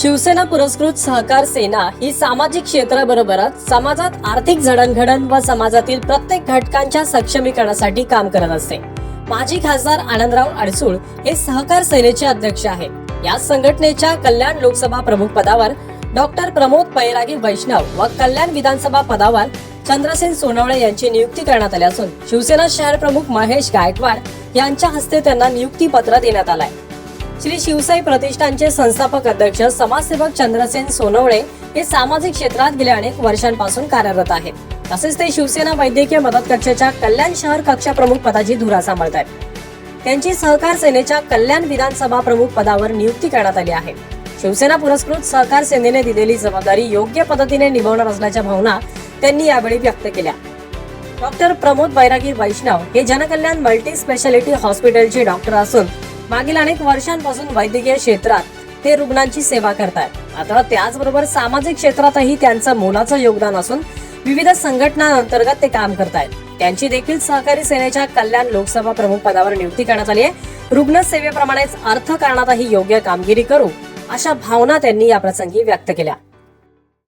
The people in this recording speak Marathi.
शिवसेना पुरस्कृत सहकार सेना ही सामाजिक क्षेत्राबरोबरच समाजात आर्थिक जडणघडण व समाजातील प्रत्येक घटकांच्या सक्षमीकरणासाठी काम करत असते. माजी खासदार आनंदराव अडसूळ हे सहकार सेनेचे अध्यक्ष आहेत. या संघटनेच्या कल्याण लोकसभा प्रमुख पदावर डॉक्टर प्रमोद पैरागी वैष्णव व कल्याण विधानसभा पदावर चंद्रसेन सोनवणे यांची नियुक्ती करण्यात आली असून शिवसेना शहर प्रमुख महेश गायकवाड यांच्या हस्ते त्यांना नियुक्ती पत्र देण्यात आलाय. श्री शिवसाई प्रतिष्ठानचे संस्थापक अध्यक्ष समाजसेवक चंद्रसेन सोनवणे हे सामाजिक क्षेत्रात गेल्या अनेक वर्षांपासून कार्यरत आहेत. तसेच ते शिवसेना वैद्यकीय मदत कक्षाच्या कल्याण शहर कक्षा प्रमुख पदाची धुरा सांभाळत आहेत त्यांची सहकार सेनेच्या कल्याण विधानसभा प्रमुख पदावर नियुक्ती करण्यात आली आहे. शिवसेना पुरस्कृत सहकार सेनेने दिलेली जबाबदारी योग्य पद्धतीने निभावणार असल्याच्या भावना त्यांनी यावेळी व्यक्त केल्या. डॉक्टर प्रमोद बैरागी वैष्णव हे जनकल्याण मल्टी स्पेशालिटी हॉस्पिटलचे डॉक्टर असून मागील अनेक वर्षांपासून वैद्यकीय क्षेत्रात ते रुग्णांची सेवा करतात मात्र त्याचबरोबर सामाजिक क्षेत्रातही त्यांचं मोलाचं योगदान असून विविध संघटनांअंतर्गत ते काम करतायत. त्यांची देखील सहकारी सेनेच्या कल्याण लोकसभा प्रमुख पदावर नियुक्ती करण्यात आली आहे. रुग्ण सेवेप्रमाणेच अर्थकारणातही योग्य कामगिरी करू अशा भावना त्यांनी या प्रसंगी व्यक्त केल्या.